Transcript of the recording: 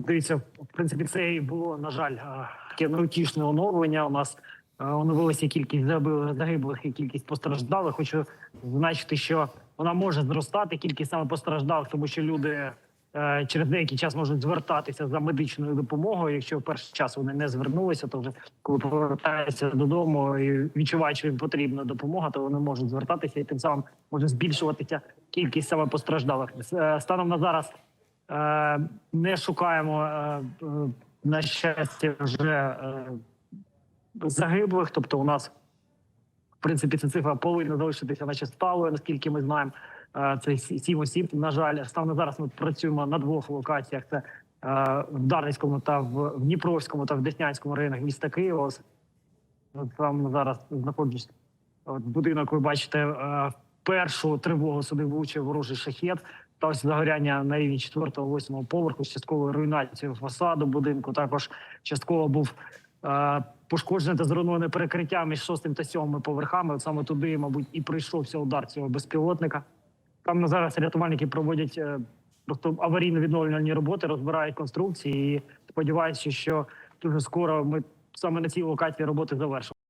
Дивіться, в принципі, це і було, на жаль, таке неутішне оновлення. У нас оновилася кількість загиблих і кількість постраждалих. Хочу зазначити, що вона може зростати, кількість саме постраждалих, тому що люди е, через деякий час можуть звертатися за медичною допомогою. Якщо в перший час вони не звернулися, то вже коли повертаються додому і відчувають, що їм потрібна допомога, то вони можуть звертатися і тим самим може збільшуватися кількість саме постраждалих. Е, Станом на зараз не шукаємо е, е, на щастя вже е, загиблих. Тобто, у нас в принципі ця цифра повинна залишитися наче сталою, наскільки ми знаємо. Е, Це сі- сім осіб. На жаль, станом зараз ми працюємо на двох локаціях: це е, в Дарницькому та в Дніпровському та в Деснянському районах міста Києва. Там зараз знаходжусь. От будинок, ви бачите, е, першу тривогу сюди влучив ворожий шахет. Сталося загоряння на рівні 4-8 поверху з частковою руйнацією фасаду будинку. Також частково був е, пошкоджене та зруйноване перекриття між 6 та 7 поверхами. От саме туди, мабуть, і прийшовся удар цього безпілотника. Там на зараз рятувальники проводять е, просто аварійно-відновлювальні роботи, розбирають конструкції і сподіваюся, що дуже скоро ми саме на цій локації роботи завершимо.